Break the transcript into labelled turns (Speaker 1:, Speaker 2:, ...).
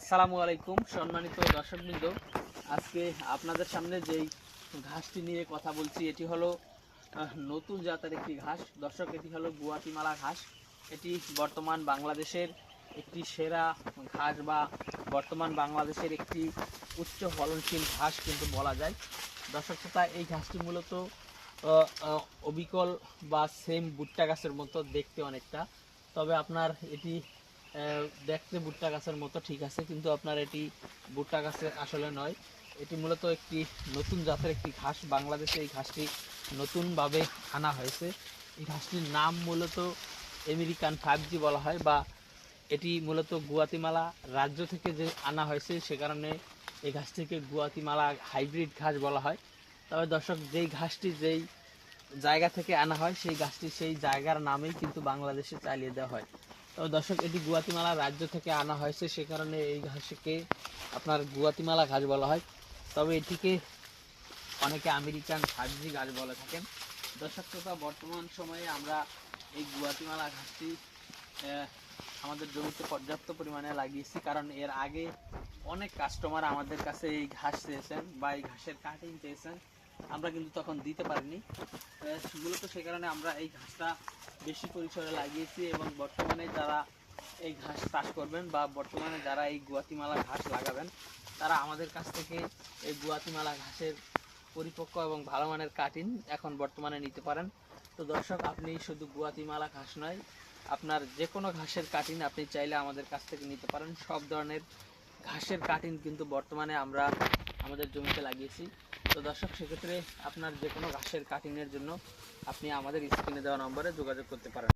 Speaker 1: আসসালামু আলাইকুম, সম্মানিত দর্শকবৃন্দ। আজকে আপনাদের সামনে যেই ঘাসটি নিয়ে কথা বলছি, এটি হলো নতুন জাতের একটি ঘাস। দর্শক, এটি হলো গুয়াতিমালা ঘাস। এটি বর্তমান বাংলাদেশের একটি সেরা ঘাস বা বর্তমান বাংলাদেশের একটি উচ্চ ফলনশীল ঘাস কিন্তু বলা যায়। দর্শক, শ্রোতা, এই ঘাসটি মূলত অবিকল বা সেম ভুট্টা গাছের মতো দেখতে অনেকটা। তবে আপনার এটি দেখতে ভুট্টা গাছের মতো ঠিক আছে, কিন্তু আপনার এটি ভুট্টা গাছের আসলে নয়। এটি মূলত একটি নতুন জাতের একটি ঘাস। বাংলাদেশে এই ঘাসটি নতুনভাবে আনা হয়েছে। এই ঘাসটির নাম মূলত আমেরিকান ফাইভ জি বলা হয় বা এটি মূলত গুয়াতিমালা রাজ্য থেকে যে আনা হয়েছে, সে কারণে এই ঘাসটিকে গুয়াতিমালা হাইব্রিড ঘাস বলা হয়। তবে দর্শক, যেই ঘাসটি যেই জায়গা থেকে আনা হয়, সেই গাছটি সেই জায়গার নামেই কিন্তু বাংলাদেশে চালিয়ে দেওয়া হয়। দর্শক, এটি গুয়াতিমালা রাজ্য থেকে আনা হয়েছে, সে কারণে এই ঘাসকে আপনার গুয়াতিমালা ঘাস বলা হয়। তবে এটিকে অনেকে আমেরিকান সাবজি গাছ বলে থাকেন। দর্শক শ্রোতা বর্তমান সময়ে আমরা এই গুয়াতিমালা ঘাসটি আমাদের জমিতে পর্যাপ্ত পরিমাণে লাগিয়েছি, কারণ এর আগে অনেক কাস্টমার আমাদের কাছে এই ঘাস চেয়েছেন বা এই ঘাসের কাটিং চেয়েছেন। আমরা কিন্তু তখন দিতে পারিনি। মূলত সে কারণে আমরা এই ঘাসটা বেশি পরিসরে লাগিয়েছি এবং বর্তমানে যারা এই ঘাস চাষ করবেন বা বর্তমানে যারা এই গুয়াতিমালা ঘাস লাগাবেন, তারা আমাদের কাছ থেকে এই গুয়াতিমালা ঘাসের পরিপক্ক এবং ভালো মানের কাটিং এখন বর্তমানে নিতে পারেন। তো দর্শক, আপনি শুধু গুয়াতিমালা ঘাস নয়, আপনার যে কোনো ঘাসের কাটিং আপনি চাইলে আমাদের কাছ থেকে নিতে পারেন। সব ধরনের ঘাসের কাটিং কিন্তু বর্তমানে আমরা আমাদের জমিতে লাগিয়েছি। তো দর্শক, সেক্ষেত্রে আপনার যে কোনো ঘাসের কাটিংয়ের জন্য আপনি আমাদের স্ক্রিনে দেওয়া নম্বরে যোগাযোগ করতে পারেন।